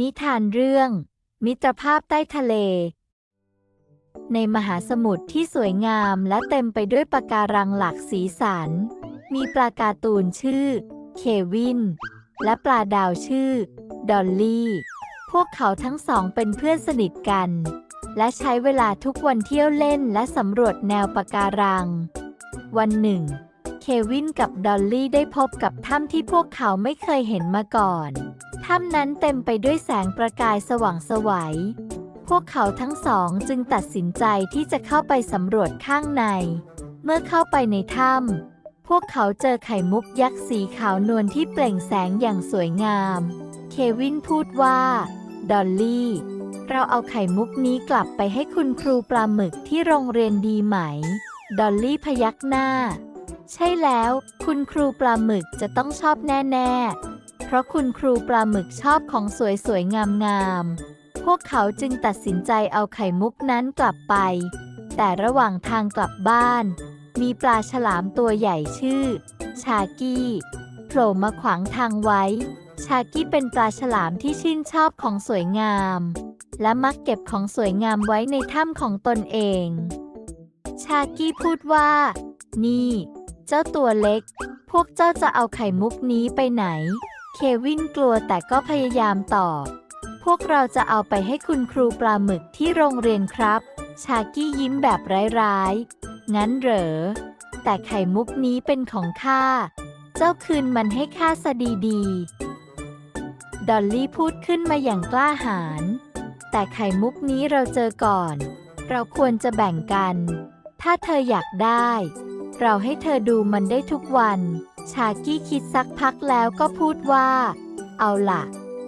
นิทานเรื่อง มิตรภาพใต้ทะเล ในมหาสมุทรที่สวยงามและเต็มไปด้วยปะการังหลากสีสัน มีปลาการ์ตูนชื่อ เควิน และปลาดาวชื่อ ดอลลี่ พวกเขาทั้งสองเป็นเพื่อนสนิทกัน และใช้เวลาทุกวันเที่ยวเล่นและสำรวจแนวปะการัง วันหนึ่ง เควินกับดอลลี่ได้พบกับถ้ำที่พวกเขาไม่เคยเห็นมาก่อน ถ้ำนั้นเต็มไปด้วยแสงประกายสว่างไสวัย พวกเขาทั้งสองจึงตัดสินใจที่จะเข้าไปสำรวจข้างใน เมื่อเข้าไปในถ้ำพวกเขาเจอไข่มุกยักษ์สีขาวนวลที่เปล่งแสงอย่างสวยงาม เควินพูดว่า ดอลลี่ เราเอาไข่มุกนี้กลับไปให้คุณครูปลาหมึกที่โรงเรียนดีไหม ดอลลี่พยักหน้า ใช่แล้ว คุณครูปลาหมึกจะต้องชอบแน่ๆ เพราะคุณครูปลาหมึกชอบของสวยๆ งามๆ พวกเขาจึงตัดสินใจเอาไข่มุกนั้นกลับไป แต่ระหว่างทางกลับบ้าน มีปลาฉลามตัวใหญ่ชื่อ ชากี้โผล่มาขวางทางไว้ ชากี้เป็นปลาฉลามที่ชื่นชอบของสวยงาม และมักเก็บของสวยงามไว้ในถ้ำของตนเอง ชากี้พูดว่า นี่ เจ้าตัวเล็ก พวกเจ้าจะเอาไข่มุกนี้ไปไหน เควินกลัวแต่ก็พยายามตอบ พวกเราจะเอาไปให้คุณครูปลาหมึกที่โรงเรียนครับ ชากี้ยิ้มแบบร้ายๆ งั้นเหรอ แต่ไข่มุกนี้เป็นของข้า เจ้าคืนมันให้ข้าซะดีๆ ดอลลี่พูดขึ้นมาอย่างกล้าหาญ แต่ไข่มุกนี้เราเจอก่อน เราควรจะแบ่งกัน ถ้าเธออยากได้ เราให้เธอดูมันได้ทุกวัน ชากี้คิดสักพักแล้วก็พูดว่า เอาล่ะ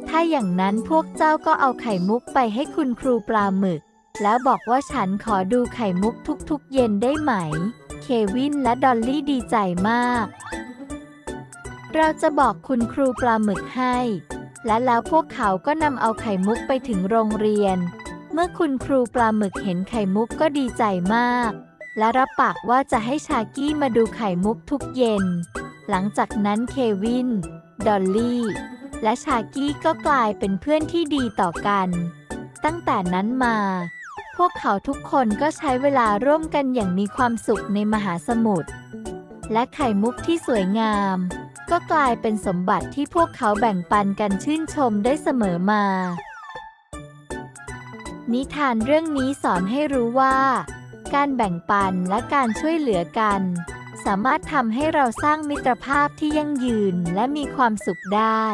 ถ้าอย่างนั้นพวกเจ้าก็เอาไข่มุกไปให้คุณครูปลาหมึก แล้วบอกว่าฉันขอดูไข่มุกทุกๆ เย็นได้ไหม เควินและดอลลี่ดีใจมาก เราจะบอกคุณครูปลาหมึกให้ และแล้วพวกเขาก็นำเอาไข่มุกไปถึงโรงเรียน เมื่อคุณครูปลาหมึกเห็นไข่มุกก็ดีใจมาก และรับปากว่าจะให้ชากี้มาดูไข่มุกทุกเย็น หลังจากนั้นเควิน ดอลลี่ และชากี้ก็กลายเป็นเพื่อนที่ดีต่อกัน ตั้งแต่นั้นมา พวกเขาทุกคนก็ใช้เวลาร่วมกันอย่างมีความสุขในมหาสมุทร และไข่มุกที่สวยงาม ก็กลายเป็นสมบัติที่พวกเขาแบ่งปันกันชื่นชมได้เสมอมา นิทานเรื่องนี้สอนให้รู้ว่า การแบ่งปันและการช่วยเหลือกัน สามารถทำให้เราสร้างมิตรภาพที่ยั่งยืนและมีความสุขได้